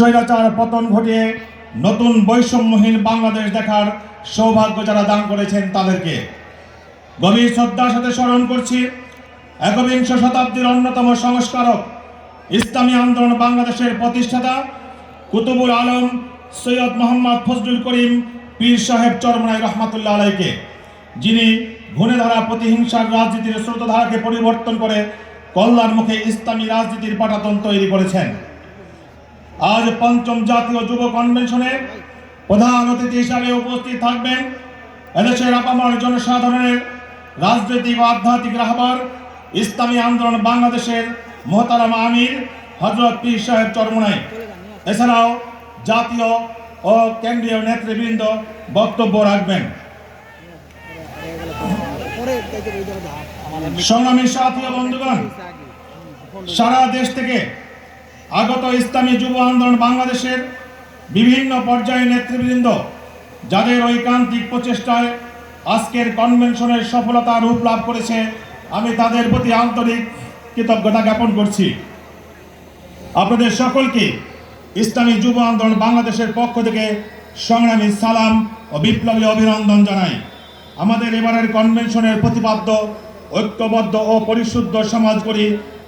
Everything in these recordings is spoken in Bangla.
স্বৈরাচার পতন ঘটিয়ে নতুন বৈষম্যহীন বাংলাদেশ দেখার সৌভাগ্য যারা দান করেছেন তাদেরকে। গভীর শ্রদ্ধার সাথে স্মরণ করছি, একবিংশ শতাব্দীর অন্যতম সংস্কারক, ইসলামী আন্দোলন বাংলাদেশের প্রতিষ্ঠাতা, কুতুবুল আলম সৈয়দ মোহাম্মদ ফজলুল করিম পীর সাহেব চরমনাই রহমাতুল্লাহ আলাইকে, যিনি ঘুণে ধরা প্রতিহিংসার রাজনীতির স্রোতধারাকে পরিবর্তন করে কল্যাণমুখে ইসলামী রাজনীতির পাটাতন তৈরি করেছেন। আজ পঞ্চম জাতীয় যুব কনভেনশনে প্রধান অতিথি হিসাবে উপস্থিত থাকবেন এদেশের আপামর জনসাধারণের রাজনৈতিক ও আধ্যাত্মিক রাহবার ইসলামী আন্দোলন বাংলাদেশের মোহতারাম আমির হজরত পীর সাহেব চরমনাই। এছাড়াও জাতীয় ও কেন্দ্রীয় নেতৃবৃন্দ বক্তব্য রাখবেন। সংগ্রামী সাথী বন্ধুগণ, সারা দেশ থেকে আগত ইসলামী যুব আন্দোলন বাংলাদেশের বিভিন্ন পর্যায়ে নেতৃবৃন্দ, যাদের ঐকান্তিক প্রচেষ্টায় আজকের কনভেনশনের সফলতা রূপ লাভ করেছে, আমি তাদের প্রতি আন্তরিক কৃতজ্ঞতা জ্ঞাপন করছি। আপনাদের সকলকে ইসলামী যুব আন্দোলন বাংলাদেশের পক্ষ থেকে সংগ্রামী সালাম ও বিপ্লবী অভিনন্দন জানাই। আমাদের এবারের কনভেনশনের প্রতিপাদ্য ঐক্যবদ্ধ ও পরিশুদ্ধ সমাজ করি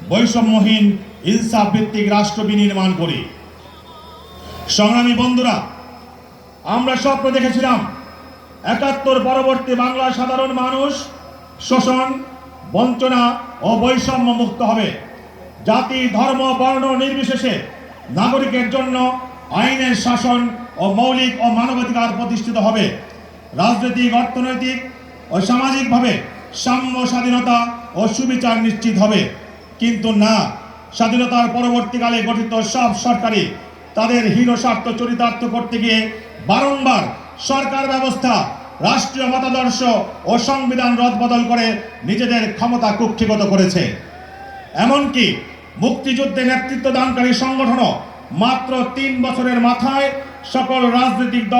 বৈষম্যহীন ইনসাফ ভিত্তিক রাষ্ট্র বিনির্মাণ করি। সংগ্রামী বন্ধুরা, আমরা স্বপ্ন দেখেছিলাম, একাত্তর পরবর্তী বাংলার সাধারণ মানুষ শোষণ, বঞ্চনা ও বৈষম্য মুক্ত হবে। জাতি, ধর্ম, বর্ণ নির্বিশেষে নাগরিকের জন্য আইনের শাসন ও মৌলিক ও মানবাধিকার প্রতিষ্ঠিত হবে। রাজনৈতিক, অর্থনৈতিক ও সামাজিকভাবে সাম্য স্বাধীনতা ও সুবিচার নিশ্চিত হবে। কিন্তু না স্বাধীনতার পরবর্তীকালে গঠিত সব সরকারি তাদের হীন স্বার্থ চরিতার্থ করতে গিয়ে বারংবার সরকার ব্যবস্থা, রাষ্ট্রীয় মতাদর্শ ও সংবিধান রদবদল করে নিজেদের ক্ষমতা কুক্ষিগত করেছে। এমনকি মুক্তিযুদ্ধে নেতৃত্ব দানকারী সংগঠনও মাত্র তিন বছরের মাথায় সকল রাজনৈতিক দল